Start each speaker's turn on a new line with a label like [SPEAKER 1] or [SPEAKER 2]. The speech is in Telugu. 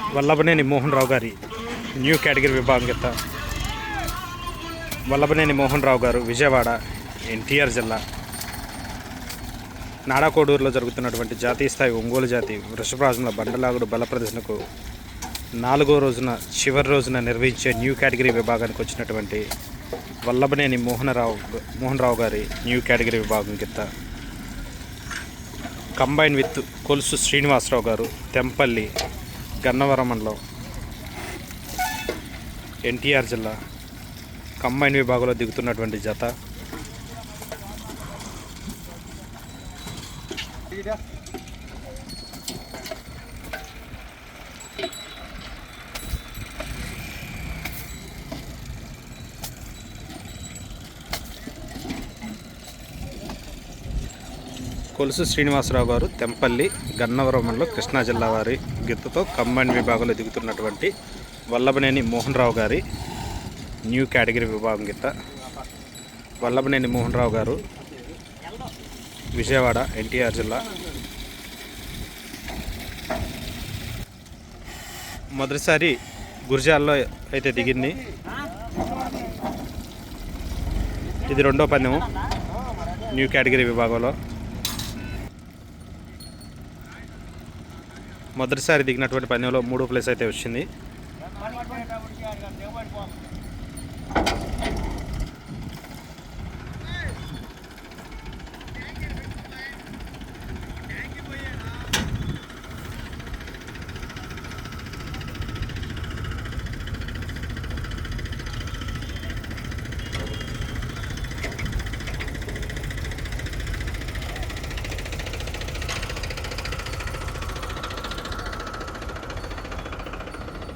[SPEAKER 1] వల్లభనేని మోహన్ రావు గారి న్యూ కేటగిరీ విభాగం కింద. వల్లభనేని మోహన్ రావు గారు విజయవాడ ఎన్టీఆర్ జిల్లా. నాడాకోడూరులో జరుగుతున్నటువంటి జాతీయ స్థాయి ఒంగోలు జాతి వృషభరాజుల బండలాగుడు బల ప్రదర్శనకు నాలుగో రోజున చివరి రోజున నిర్వహించే న్యూ కేటగిరీ విభాగానికి వచ్చినటువంటి వల్లభనేని మోహనరావు మోహన్ రావు గారి న్యూ కేటగిరీ విభాగం కింద. కంబైన్ విత్ కొలుసు శ్రీనివాసరావు గారు తెంపల్లి గన్నవరం మండలం ఎన్టీఆర్ జిల్లా కంబైన్ విభాగంలో దిగుతున్నటువంటి జత. కొలుసు శ్రీనివాసరావు గారు తెంపల్లి గన్నవరం మండలం కృష్ణా జిల్లా వారి గిత్తతో కంబైన్ విభాగంలో దిగుతున్నటువంటి వల్లభనేని మోహన్ రావు గారి న్యూ కేటగిరీ విభాగం గిత్త వల్లభనేని మోహన్ రావు గారు విజయవాడ ఎన్టీఆర్ జిల్లా మొదటిసారి గురిజాల్లో అయితే దిగింది. ఇది రెండో పందెము న్యూ కేటగిరీ విభాగంలో. మొదటిసారి దిగినటువంటి పందెంలో మూడో ప్లేస్ అయితే వచ్చింది.